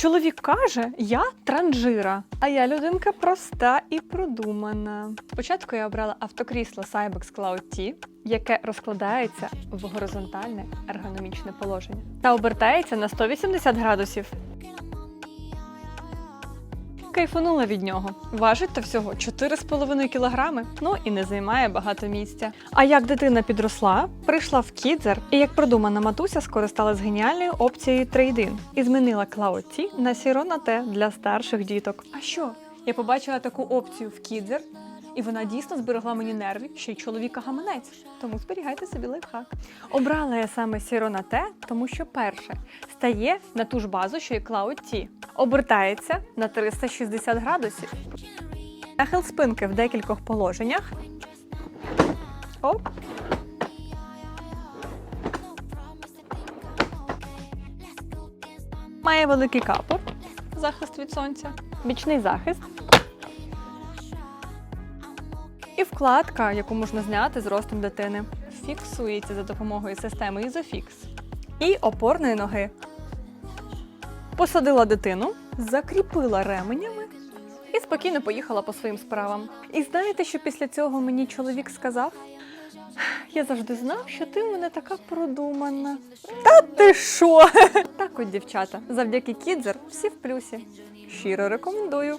Чоловік каже, я транжира, а я людинка проста і продумана. Спочатку я обрала автокрісло Cybex Cloud T, яке розкладається в горизонтальне ергономічне положення та обертається на 180 градусів. Кайфанула від нього. Важить то всього 4,5 кілограми, ну і не займає багато місця. А як дитина підросла, прийшла в Кідзер, і як продумана матуся скористалась геніальною опцією трейдин і змінила T на Siro на T для старших діток. А що? Я побачила таку опцію в Кідзер, і вона дійсно зберегла мені нерві, ще й чоловіка гаманець. Тому зберігайте собі лайфхак. Обрала я саме Siro на T, тому що перше стає на ту ж базу, що і Cloud T. Обертається на 360 градусів. Нахил спинки в декількох положеннях. Оп. Має великий капор, захист від сонця, бічний захист. І вкладка, яку можна зняти з ростом дитини, фіксується за допомогою системи Isofix. І опорної ноги. Посадила дитину, закріпила ременями і спокійно поїхала по своїм справам. І знаєте, що після цього мені чоловік сказав? Я завжди знав, що ти в мене така продумана. Та ти що? Так от, дівчата, завдяки Кідзер всі в плюсі. Щиро рекомендую.